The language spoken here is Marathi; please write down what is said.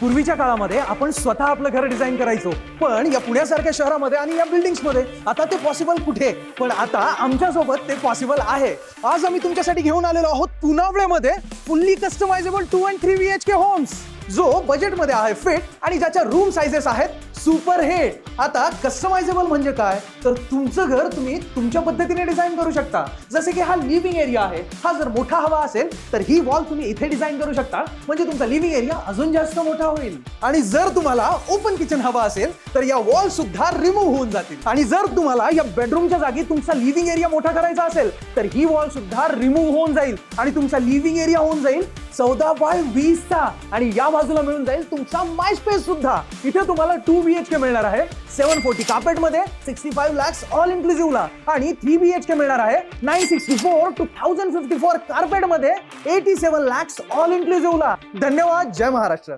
पूर्वीच्या काळामध्ये आपण स्वतः आपलं घर डिझाईन करायचो. पण या पुण्यासारख्या शहरामध्ये आणि या बिल्डिंग्समध्ये आता ते पॉसिबल कुठे? पण आता आमच्यासोबत ते पॉसिबल आहे. आज आम्ही तुमच्यासाठी घेऊन आलेलो आहोत पुनावळेमध्ये fully customisable two and three B H K homes जो बजेटमध्ये आहे फिट आणि ज्याच्या रूम सायझेस आहेत सुपर हिट. आता कस्टमायझेबल म्हणजे काय? तर तुमचं घर तुम्ही तुमच्या पद्धतीने डिझाईन करू शकता. जसे की हा लिव्हिंग एरिया आहे. हा जर मोठा हवा असेल तर ही वॉल तुम्ही इथे डिझाईन करू शकता. म्हणजे तुमचा लिव्हिंग एरिया अजून जास्त मोठा होईल. आणि जर तुम्हाला ओपन किचन हवा असेल तर या वॉल सुद्धा रिमूव्ह होऊन जातील. आणि जर तुम्हाला या बेडरूमच्या जागी तुमचा लिव्हिंग एरिया मोठा करायचा असेल तर ही वॉल सुद्धा रिमूव्ह होऊन जाईल. आणि तुमचा लिव्हिंग एरिया होऊन जाईल चौदा बाय वीसचा आणि या बाजूला मिळून जाईल तुमचा माय स्पेस सुद्धा. इथे तुम्हाला टू बी एच के मिळणार आहे. सेव्हन फोर्टी कार्पेटमध्ये सिक्स्टी फाईव्ह लॅक्स ऑल इन्क्लुझिव्हला आणि थ्री बी एच के मिळणार आहे nine sixty four two thousand fifty four कार्पेटमध्ये eighty seven lakhs all इन्क्लुझिव्हला धन्यवाद. जय महाराष्ट्र.